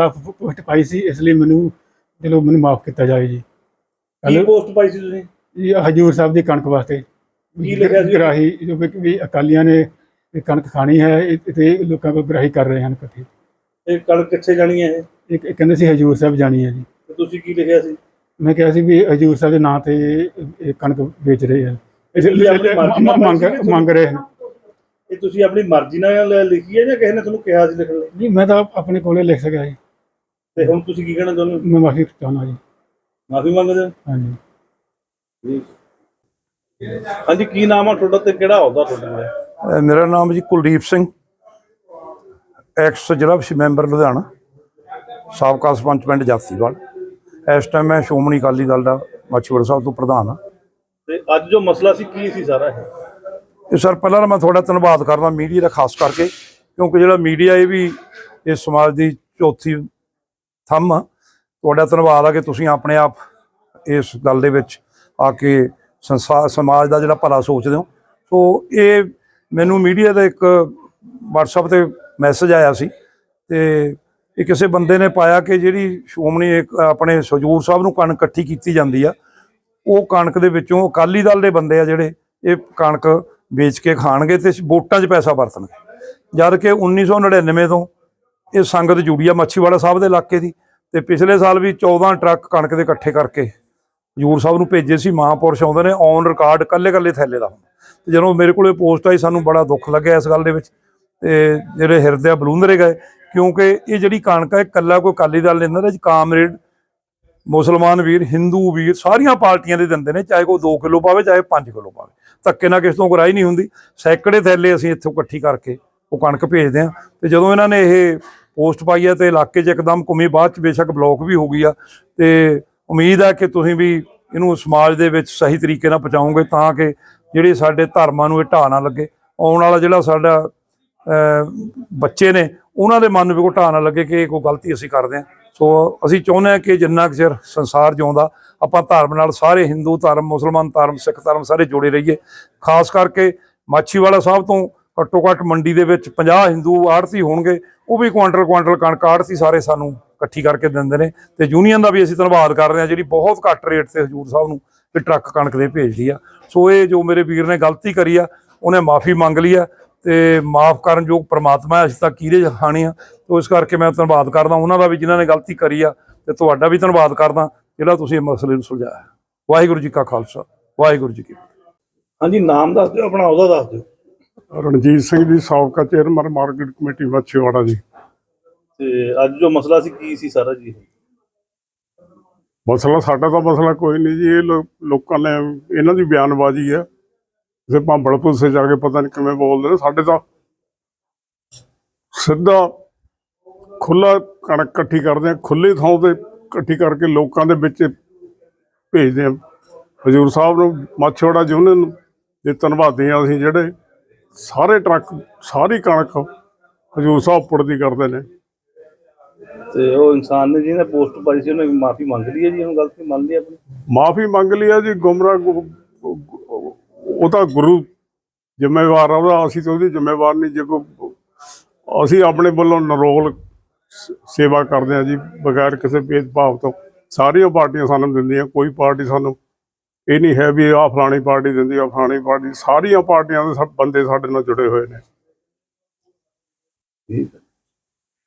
Post ਪਾਈ ਸੀ ਇਸ ਲਈ ਮੈਨੂੰ ਚਲੋ ਮੈਨੂੰ ਮਾਫ ਕੀਤਾ ਜਾਵੇ ਜੀ। ਕੀ ਪੋਸਟ ਪਾਈ ਸੀ ਤੁਸੀਂ? ਇਹ ਹਜੂਰ ਸਾਹਿਬ ਦੀ ਕਣਕ ਵਾਸਤੇ। ਕੀ ਲਿਖਿਆ ਸੀ? ਗਰਾਹੀ ਜੋ ਵੀ- ਅਕਾਲੀਆਂ ਨੇ ਇਹ ਕਣਕ ਖਾਣੀ ਹੈ ਇਹ- ਤੇ ਲੋਕਾਂ ਕੋਲ ਗਰਾਹੀ ਕਰ ਰਹੇ ਹਨ ਇਕੱਠੇ। ਇਹ ਕਣਕ ਕਿੱਥੇ ਜਾਣੀ ਹੈ ਇਹ? ਇਹ ਕਹਿੰਦੇ ਸੀ ਹਜੂਰ ਸਾਹਿਬ ਜਾਣੀ ਹੈ ਜੀ। ਤੇ ਤੁਸੀਂ ਕੀ ਲਿਖਿਆ ਸੀ? ਮੈਂ ਕਿਹਾ ਸੀ ਵੀ ਹਜੂਰ ਸਾਹਿਬ ਦੇ ਨਾਂ ਤੇ ਇਹ ਕਣਕ ਵੇਚ ਰਹੇ ਆ ਮੰਗ ਮੰਗ ਰਹੇ ਹਨ। ਇਹ ਤੁਸੀਂ ਆਪਣੀ ਮਰਜ਼ੀ ਨਾਲ ਲਿਖੀ ਹੈ ਜਾਂ ਕਿਸੇ ਨੇ ਤੁਹਾਨੂੰ ਕਿਹਾ ਸੀ ਲਿਖਣ ਲਈ? ਨਹੀਂ ਮੈਂ ਤਾਂ ਆਪਣੇ ਕੋਲੇ ਲਿਖ ਸਕਿਆ ਜੀ। ਤੇ ਹੁਣ ਤੁਸੀਂ ਕੀ ਕਹਿਣਾ ਚਾਹੁੰਦੇ ਹੋ? ਮੈਂ ਮਾਫੀ ਚਾਹੁੰਦਾ ਜੀ। ਮਾਫੀ ਮੰਗਦੇ ਹੋ? ਹਾਂਜੀ। ਜੀ। ਹਾਂਜੀ ਕੀ ਨਾਮ ਆ ਤੁਹਾਡਾ ਤੇ ਕਿਹੜਾ ਅਹੁਦਾ ਤੁਹਾਡੇ ਅਹ ਮੇਰਾ ਨਾਮ ਜੀ ਕੁਲਦੀਪ ਸਿੰਘ। ਐਕਸ ਜ਼ਿਲ੍ਹਾ ਵਿਸ਼ ਮੈਂਬਰ ਲੁਧਿਆਣਾ। ਸਾਬਕਾ ਸਰਪੰਚ ਪਿੰਡ ਜਾਤੀਵਾਲ ਇਸ ਟਾਈਮ ਮੈਂ ਸ਼੍ਰੋਮਣੀ ਅਕਾਲੀ ਦਲ ਦਾ ਮਾਛੀਵਾੜਾ ਸਾਹਿਬ ਤੋਂ ਪ੍ਰਧਾਨ ਹਾਂ। ਤੇ ਅੱਜ ਜੋ ਮਸਲਾ ਸੀ ਕੀ ਸੀ ਸਾਰਾ ਇਹ? ਇਹ ਸਰ ਪਹਿਲਾਂ ਤਾਂ ਮੈਂ ਤੁਹਾਡਾ ਧੰਨਵਾਦ ਕਰਦਾ ਮੀਡੀਆ ਦਾ ਖਾਸ ਕਰਕੇ। ਕਿਉਂਕਿ ਜਿਹੜਾ ਮੀਡੀਆ ਇਹ ਵੀ ਇਸ ਸਮਾਜ ਦੀ ਚੌਥੀ ਥੰਮ ਤੁਹਾਡਾ ਧੰਨਵਾਦ ਆ ਕਿ ਤੁਸੀਂ ਆਪਣੇ ਆਪ ਇਸ ਗੱਲ ਦੇ ਵਿੱਚ ਆ ਕੇ ਸੰਸਾਰ ਸਮਾਜ ਦਾ ਜਿਹੜਾ ਭਲਾ ਸੋਚਦੇ ਹੋ। ਸੋ ਇਹ ਮੈਨੂੰ ਮੀਡੀਆ ਦਾ ਇੱਕ WhatsApp ਤੇ ਮੈਸੇਜ ਆਇਆ ਸੀ ਤੇ ਇਹ ਕਿਸੇ ਬੰਦੇ ਨੇ ਪਾਇਆ ਕਿ ਜਿਹੜੀ ਸ਼੍ਰੋਮਣੀ ਆਪਣੇ ਸਜੂਰ ਸਾਹਿਬ ਨੂੰ ਕਣਕ ਇਕੱਠੀ ਕੀਤੀ ਜਾਂਦੀ ਆ, ਉਹ ਕਣਕ ਦੇ ਵਿੱਚੋਂ ਅਕਾਲੀ ਦਲ ਦੇ ਬੰਦੇ ਆ ਜਿਹੜੇ, ਇਹ ਕਣਕ ਵੇਚ ਕੇ ਖਾਣਗੇ ਤੇ ਵੋਟਾਂ 'ਚ ਪੈਸਾ ਵਰਤਣਗੇ। ਜਦ ਕਿ 1999 ਤੋਂ ਇਹ ਸੰਗਤ ਜੁੜੀ ਆ ਮੱਛੀਵਾੜਾ ਸਾਹਿਬ ਦੇ ਇਲਾਕੇ ਦੀ ਤੇ ਪਿਛਲੇ ਸਾਲ ਵੀ 14 ਟਰੱਕ ਕਣਕ ਦੇ ਇਕੱਠੇ ਕਰਕੇ ਹਜੂਰ ਸਾਹਿਬ ਨੂੰ ਭੇਜੇ ਸੀ, ਮਹਾਂਪੁਰਸ਼ ਆਉਂਦੇ ਨੇ ਔਨ ਰਿਕਾਰਡ ਕੱਲੇ ਕੱਲੇ ਥੈਲੇ ਦਾ। ਤੇ ਜਦੋਂ ਮੇਰੇ ਕੋਲੇ ਪੋਸਟ ਆਈ, ਸਾਨੂੰ ਬੜਾ ਦੁੱਖ ਲੱਗਿਆ ਇਸ ਗੱਲ ਦੇ ਵਿੱਚ। ਤੇ ਜਿਹੜੇ ਹਿਰਦੇ ਬਲੂੰਦਰੇ ਗਏ, ਕਿਉਂਕਿ ਇਹ ਜਿਹੜੀ ਕਣਕ ਹੈ ਕੱਲਾ ਕੋਈ ਅਕਾਲੀ ਦਲ ਲੈਂਦਾ ਇਹਦੇ ਜੀ ਕਾਮਰੇਡ ਮੁਸਲਮਾਨ ਵੀਰ, ਹਿੰਦੂ ਵੀਰ, ਸਾਰੀਆਂ ਪਾਰਟੀਆਂ ਦੇ ਦਿੰਦੇ ਨੇ, ਚਾਹੇ ਕੋਈ 2 ਕਿਲੋ ਪਾਵੇ, ਚਾਹੇ 5 ਕਿਲੋ ਪਾਵੇ। ਧੱਕੇ ਨਾਲ ਕਿਸ ਤੋਂ ਗਰਾਈ ਨਹੀਂ ਹੁੰਦੀ। ਸੈਂਕੜੇ ਥੈਲੇ ਅਸੀਂ ਇੱਥੋਂ ਇਕੱਠੀ ਕਰਕੇ ਉਹ ਕਣਕ ਭੇਜਦੇ ਆ। ਤੇ ਜਦੋਂ ਇਹਨਾਂ ਨੇ ਇਹ ਪੋਸਟ ਪਾਈ ਹੈ ਤੇ ਇਲਾਕੇ 'ਚ ਇੱਕਦਮ ਘੁੰਮੀ, ਬਾਅਦ 'ਚ ਬੇਸ਼ੱਕ ਬਲੌਕ ਵੀ ਹੋ ਗਈ ਆ। ਤੇ ਉਮੀਦ ਆ ਕਿ ਤੁਸੀਂ ਵੀ ਇਹਨੂੰ ਸਮਾਜ ਦੇ ਵਿੱਚ ਸਹੀ ਤਰੀਕੇ ਨਾਲ ਪਹੁੰਚਾਓਗੇ ਤਾਂ ਕਿ ਜਿਹੜੇ ਸਾਡੇ ਧਰਮਾਂ ਨੂੰ ਇਹ ਢਾਹ ਨਾ ਲੱਗੇ। ਆਉਣ ਵਾਲਾ ਜਿਹੜਾ ਸਾਡਾ ਬੱਚੇ ਨੇ, ਉਹਨਾਂ ਦੇ ਮਨ ਨੂੰ ਵੀ ਕੋਈ ਢਾਹ ਨਾ ਲੱਗੇ ਕਿ ਇਹ ਕੋਈ ਗਲਤੀ ਅਸੀਂ ਕਰਦੇ ਹਾਂ ਸੋ ਅਸੀਂ ਚਾਹੁੰਦੇ ਹਾਂ ਕਿ ਜਿੰਨਾ ਕੁ ਚਿਰ ਸੰਸਾਰ ਜਿਉਂਦਾ, ਆਪਾਂ ਧਰਮ ਨਾਲ ਸਾਰੇ ਹਿੰਦੂ ਧਰਮ, ਮੁਸਲਮਾਨ ਧਰਮ, ਸਿੱਖ ਧਰਮ ਸਾਰੇ ਜੁੜੇ ਰਹੀਏ। ਖਾਸ ਕਰਕੇ ਮਾਛੀਵਾਲਾ ਸਾਹਿਬ ਤੋਂ ਘੱਟੋ ਘੱਟ ਮੰਡੀ ਦੇ ਵਿੱਚ 50 ਹਿੰਦੂ ਆੜਤੀ ਹੋਣਗੇ ਉਹ ਵੀ ਕੁਆਂਟਲ ਕੁਆਂਟਲ ਕਣਕ ਆੜਤੀ ਸਾਰੇ ਸਾਨੂੰ ਇਕੱਠੀ ਕਰਕੇ ਦਿੰਦੇ ਨੇ ਤੇ ਯੂਨੀਅਨ ਦਾ ਵੀ ਅਸੀਂ ਧੰਨਵਾਦ ਕਰਦੇ ਹਾਂ ਜਿਹੜੀ ਬਹੁਤ ਘੱਟ ਰੇਟ ਤੇ ਹਜੂਰ ਸਾਹਿਬ ਨੂੰ ਇਹ ਟਰੱਕ ਕਣਕ ਦੇ ਭੇਜਦੀ ਆ। ਸੋ ਇਹ ਜੋ ਮੇਰੇ ਵੀਰ ਨੇ ਗਲਤੀ ਕਰੀ ਆ ਉਹਨੇ ਮਾਫੀ ਮੰਗ ਲਈ ਆ ਤੇ ਮਾਫ ਕਰਨ ਯੋਗ ਪ੍ਰਮਾਤਮਾ ਹੈ, ਅਸੀਂ ਤਾਂ ਕੀਰੇ ਖਾਣੇ ਆ। ਤੋ ਇਸ ਕਰਕੇ ਮੈਂ ਧੰਨਵਾਦ ਕਰਦਾ ਉਹਨਾਂ ਦਾ ਵੀ ਜਿਨ੍ਹਾਂ ਨੇ ਗਲਤੀ ਕਰੀ ਆ ਤੇ ਤੁਹਾਡਾ ਵੀ ਧੰਨਵਾਦ ਕਰਦਾ ਜਿਹੜਾ ਤੁਸੀਂ ਇਹ ਮਸਲੇ ਨੂੰ ਸੁਲਝਾਇਆ। ਵਾਹਿਗੁਰੂ ਜੀ ਕਾ ਖਾਲਸਾ ਵਾਹਿਗੁਰੂ ਜੀ ਕੀ ਹਾਂਜੀ ਨਾਮ ਦੱਸ ਦਿਓ ਆਪਣਾ ਉਹਦਾ ਦੱਸ ਦਿਓ। ਰਣਜੀਤ ਸਿੰਘ ਜੀ ਸਾਬਕਾ ਚੇਅਰਮੈਨ ਮਾਰਕੀਟ ਕਮੇਟੀ ਮੱਛੀਵਾੜਾ ਜੀ। ਤੇ ਅੱਜ ਜੋ ਮਸਲਾ ਸੀ ਕੀ ਸੀ ਸਾਰਾ ਜੀ? ਮਸਲਾ ਸਾਡਾ ਤਾਂ ਮਸਲਾ ਕੋਈ ਨਹੀਂ ਜੀ ਇਹ ਲੋਕਾਂ ਨੇ ਇਹਨਾਂ ਦੀ ਬਿਆਨਬਾਜ਼ੀ ਹੈ। ਕਿਸੇ ਭਾਂਬੜ ਪੁੱਸੇ ਜਾ ਕੇ ਪਤਾ ਨਹੀਂ ਕਿਵੇਂ ਬੋਲਦੇ ਨੇ। ਸਾਡੇ ਤਾਂ ਸਿੱਧਾ ਖੁੱਲਾ ਕਣਕ ਇਕੱਠੀ ਕਰਦੇ ਆ ਖੁੱਲੇ ਥਾਂ ਤੇ ਇਕੱਠੀ ਕਰਕੇ ਲੋਕਾਂ ਦੇ ਵਿੱਚ ਭੇਜਦੇ ਆ ਹਜੂਰ ਸਾਹਿਬ ਨੂੰ ਮੱਛੀਵਾੜਾ ਯੂਨੀਅਨ ਦੇ ਧੰਨਵਾਦੀ ਆ ਅਸੀਂ ਜਿਹੜੇ। ਸਾਰੇ ਟਰੱਕ ਸਾਰੀ ਕਣਕ ਹਜੂਰ ਸਾਹਿਬ ਪੁੱਟਦੀ ਕਰਦੇ ਨੇ। ਤੇ ਉਹ ਇਨਸਾਨ ਨੇ ਜਿਹਨੇ ਪੋਸਟ ਪਾਈ ਸੀ ਉਹਨੇ ਮਾਫੀ ਮੰਗ ਲਈ ਹੈ ਜੀ ਹੁਣ ਗਲਤੀ ਮੰਨ ਲਈ ਆਪਣੀ? ਮਾਫੀ ਮੰਗ ਲਈ ਆ ਜੀ ਗੁੰਮਰਾਹ ਉਹ ਤਾਂ ਗੁਰੂ ਜ਼ਿੰਮੇਵਾਰ ਆ ਉਹਦਾ ਅਸੀਂ ਤਾਂ ਉਹਦੀ ਜ਼ਿੰਮੇਵਾਰ ਨਹੀਂ ਜੇ ਕੋਈ ਅਸੀਂ ਆਪਣੇ ਵੱਲੋਂ ਨਰੋਲ ਸੇਵਾ ਕਰਦੇ ਆ ਜੀ ਬਗੈਰ ਕਿਸੇ ਭੇਦਭਾਵ ਤੋਂ ਸਾਰੀਆਂ ਪਾਰਟੀਆਂ ਸਾਨੂੰ ਦਿੰਦੀਆਂ ਕੋਈ ਪਾਰਟੀ ਸਾਨੂੰ ਇਹ ਨਹੀਂ ਹੈ ਵੀ ਆਹ ਫਲਾਣੀ ਪਾਰਟੀ ਦਿੰਦੀ ਆ ਫਲਾਣੀ ਪਾਰਟੀ, ਸਾਰੀਆਂ ਪਾਰਟੀਆਂ ਦੇ ਸਭ ਬੰਦੇ ਸਾਡੇ ਨਾਲ ਜੁੜੇ ਹੋਏ ਨੇ। ਠੀਕ ਹੈ।